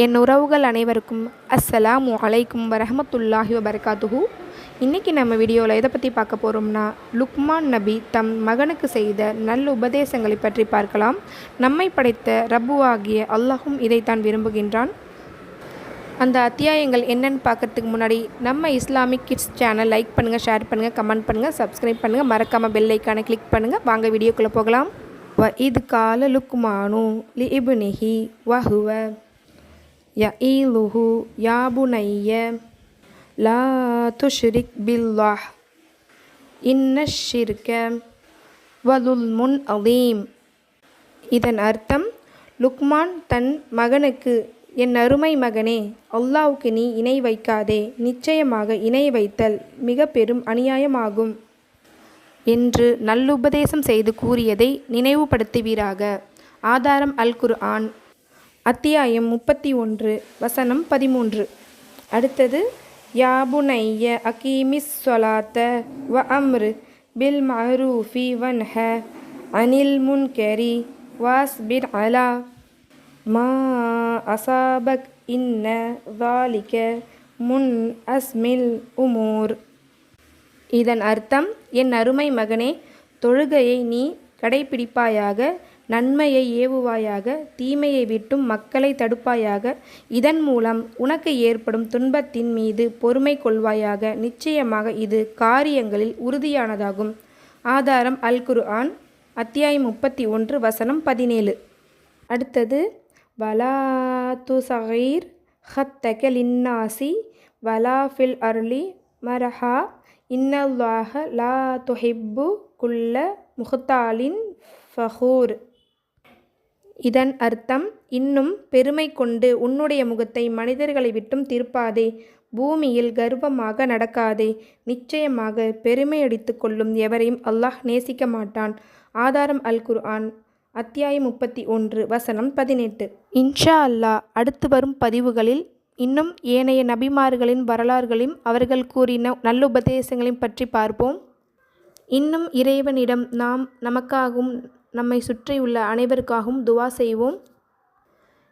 என் உறவுகள் அனைவருக்கும் அஸ்ஸலாமு அலைக்கும் வரஹமத்துல்லாஹி வபர்காத்துஹு. இன்றைக்கி நம்ம வீடியோவில் எதை பற்றி பார்க்க போகிறோம்னா லுக்மான் நபி தம் மகனுக்கு செய்த நல்ல உபதேசங்களை பற்றி பார்க்கலாம். நம்மை படைத்த ரப்புவாகிய அல்லாஹும் இதைத்தான் விரும்புகின்றான். அந்த அத்தியாயங்கள் என்னென்னு பார்க்கறதுக்கு முன்னாடி நம்ம இஸ்லாமிக் கிட்ஸ் சேனல் லைக் பண்ணுங்கள் ஷேர் பண்ணுங்கள் கமெண்ட் பண்ணுங்கள் சப்ஸ்கிரைப் பண்ணுங்கள் மறக்காமல் பெல் ஐக்கானை கிளிக் பண்ணுங்கள் வாங்க வீடியோக்குள்ளே போகலாம். வ இது கால லுக்மானு லி இபுனிஹி வஹுவ. யஈலுஹு யா புனைய லா துஷ்ரிக் பில்லாஹ். இன்ன ஷிர்க வதுல் முன் அலீம். இதன் அர்த்தம் லுக்மான் தன் மகனுக்கு என் அருமை மகனே அல்லாவுக்கு நீ இணை வைக்காதே நிச்சயமாக இணை வைத்தல் மிக பெரும் அநியாயமாகும் என்று நல்லுபதேசம் செய்து கூறியதை நினைவுபடுத்துவீராக. ஆதாரம் அல் குர்ஆன். அத்தியாயம் முப்பத்தி ஒன்று வசனம் பதிமூன்று. அடுத்தது யாபுனைய அகீமிஸ் சொலாத்த வ அம்ரு பில் மஹரூஃபி வன் ஹ அனில் வாஸ் வாஸ்பிர் அலா மா அசாபக் இன்ன வாலிக முன் அஸ்மில் உமூர். இதன் அர்த்தம் என் அருமை மகனே தொழுகையை நீ கடைபிடிப்பாயாக நன்மையை ஏவுவாயாக தீமையை விட்டும் மக்களை தடுப்பாயாக இதன் மூலம் உனக்கு ஏற்படும் துன்பத்தின் மீது பொறுமை கொள்வாயாக. நிச்சயமாக இது காரியங்களில் உறுதியானதாகும். ஆதாரம் அல் குர்ஆன் அத்தியாயம் முப்பத்தி ஒன்று வசனம் பதினேழு. அடுத்தது வலா துசகீர் ஹத்தக லின்னாசி வலா ஃபில் அருளி மரஹா இன்னல்லாஹ லா துஹிப்பு குல்ல முஹ்தாலின் ஃபஹூர். இதன் அர்த்தம் இன்னும் பெருமை கொண்டு உன்னுடைய முகத்தை மனிதர்களை விட்டும் திருப்பாதே. பூமியில் கர்வமாக நடக்காதே. நிச்சயமாக பெருமையடித்து கொள்ளும் எவரையும் அல்லாஹ் நேசிக்க மாட்டான். ஆதாரம் அல் குர்ஆன் அத்தியாயம் முப்பத்தி ஒன்று வசனம் பதினெட்டு. இன்ஷா அல்லாஹ் அடுத்து வரும் பதிவுகளில் இன்னும் ஏனைய நபிமார்களின் வரலாறுகளையும் அவர்கள் கூறின நல்லுபதேசங்களையும் பற்றி பார்ப்போம். இன்னும் இறைவனிடம் நாம் நமக்காகவும் நம்மை சுற்றியுள்ள அனைவருக்காகவும் துவா செய்வோம்.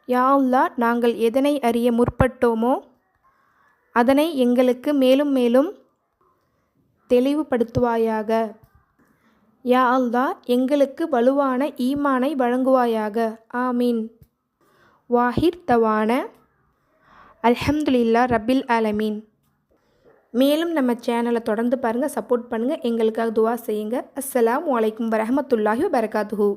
யா நாங்கள் எதனை அறிய முற்பட்டோமோ அதனை எங்களுக்கு மேலும் மேலும் தெளிவுபடுத்துவாயாக. யா அல்லா எங்களுக்கு வலுவான ஈமானை வழங்குவாயாக. ஆமீன். வாஹிர் தவான. அல்ஹம்துலில்லா ரபில் ஆலமீன். மேலும் நம்ம சேனலை தொடர்ந்து பாருங்கள் சப்போர்ட் பண்ணுங்கள் எங்களுக்காக துவா செய்யுங்க. அஸ்லாம் வலைக்கம் வரஹமத்துல்லாஹி வபரகாத்துஹு.